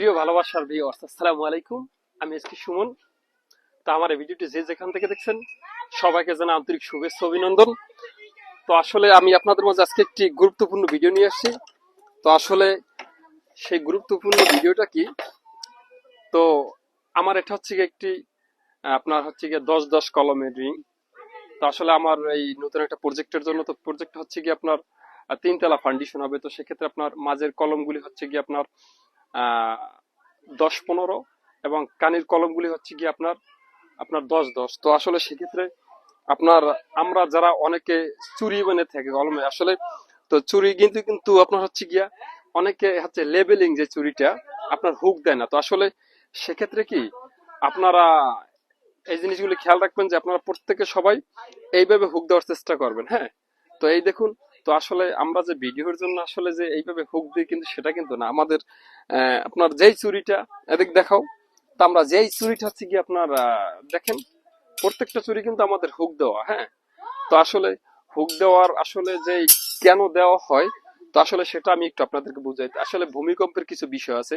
প্রিয় ভালোবাসার ভিউয়ার্স আসসালামু আলাইকুম। আমি এসকে সুমন। তো আমার এই ভিডিওটি যে যেখান থেকে দেখছেন, সবাইকে জানা আন্তরিক শুভেচ্ছা, অভিনন্দন। তো আসলে আমি আপনাদের মাঝে আজকে একটি গুরুত্বপূর্ণ ভিডিও নিয়ে আসছি। তো আসলে সেই গুরুত্বপূর্ণ ভিডিওটা কি? তো আমার এটা হচ্ছে গিয়ে একটি, আপনার হচ্ছে গিয়ে দশ দশ কলমের রিং তো আসলে আমার এই নতুন একটা প্রজেক্টের জন্য তো প্রজেক্ট হচ্ছে কি আপনার তিনতলা ফাউন্ডেশন হবে। তো সেক্ষেত্রে আপনার মাঝের কলমগুলি হচ্ছে কি আপনার দশ পনেরো এবং কানির কলমগুলি হচ্ছে কি আপনার আপনার দশ দশ। তো আসলে সেক্ষেত্রে আপনার, আমরা যারা অনেকে চুরি বানিয়ে থাকে কলমে আসলে তো চুরি কিন্তু কিন্তু আপনার হচ্ছে গিয়া অনেকে হচ্ছে লেবেলিং যে চুরিটা, আপনার হুক দেয় না। তো আসলে সেক্ষেত্রে কি আপনারা এই জিনিসগুলি খেয়াল রাখবেন যে আপনারা প্রত্যেকে সবাই এইভাবে হুক দেওয়ার চেষ্টা করবেন হ্যাঁ? তো এই দেখুন তো আসলে আমরা যে ভিডিওর জন্য আসলে যে এইভাবে হুক দিই কিন্তু সেটা কিন্তু না। আমাদের আপনার যেই চুরিটা, এদিক দেখাও। তো আমরা যেই চুরিটা হচ্ছে কি আপনার দেখেন, প্রত্যেকটা চুরি কিন্তু আমাদের হুক দেওয়া হ্যাঁ? তো আসলে হুক দেওয়ার আসলে যে কেন দেওয়া হয়, তো আসলে সেটা আমি একটু আপনাদেরকে বুঝাই। আসলে ভূমিকম্পের কিছু বিষয় আছে।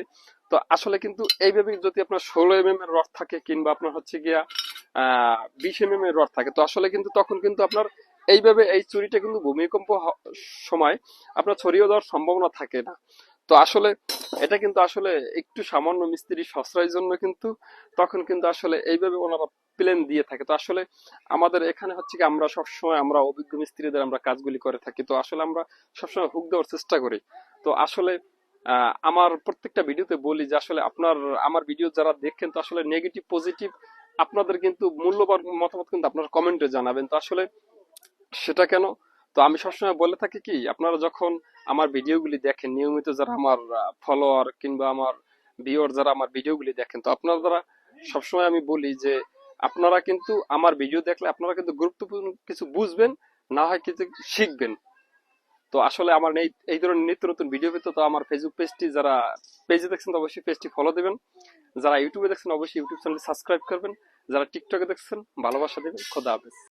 তো আসলে কিন্তু এইভাবে যদি আপনার ষোলো এম এম এর রড থাকে কিংবা আপনার হচ্ছে গিয়া, আহ, বিশ এম এর রড থাকে, তো আসলে কিন্তু তখন কিন্তু আপনার এইভাবে এই চুরিটা কিন্তু ভূমিকম্প সময় আপনার ছড়িয়ে দেওয়ার সম্ভাবনা থাকে না। তো আসলে এটা কিন্তু আসলে একটু সামান্য মিস্ত্রি সশ্রয়ের জন্য কিন্তু তখন কিন্তু আসলে এইভাবে ওনারা প্লেন দিয়ে থাকে। তো আসলে আমাদের এখানে হচ্ছে কি আমরা সবসময় আমরা অভিজ্ঞ মিস্ত্রিদের আমরা কাজগুলি করে থাকি। তো আসলে আমরা সবসময় হুক দেওয়ার চেষ্টা করি। তো আসলে আমার প্রত্যেকটা ভিডিওতে বলি যে আসলে আপনার, আমার ভিডিও যারা দেখেন তো আসলে নেগেটিভ পজিটিভ আপনাদের কিন্তু মূল্যবান মতামত কিন্তু আপনারা কমেন্টে জানাবেন। তো আসলে সেটা কেন? তো আমি সবসময় বলে থাকি কি, আপনারা যখন আমার ভিডিওগুলি দেখেন, নিয়মিত যারা আমার ফলোয়ার কিংবা আমার ভিউয়ার যারা আমার ভিডিওগুলি দেখেন, তো আপনারা সবসময় আমি বলি যে, আপনারা কিন্তু আমার ভিডিও দেখলে আপনারা কিন্তু গুরুত্বপূর্ণ কিছু বুঝবেন, না হয় কিছু শিখবেন। তো আসলে আমার এই এই ধরনের নিত্য নতুন ভিডিও পেতে, তো আমার ফেসবুক পেজটি যারা পেজে দেখছেন, তো অবশ্যই পেজটি ফলো দেবেন। যারা ইউটিউবে দেখছেন, অবশ্যই ইউটিউব চ্যানেল সাবস্ক্রাইব করবেন। যারা টিকটকে দেখছেন, ভালোবাসা দেবেন। খোদা হাফেজ।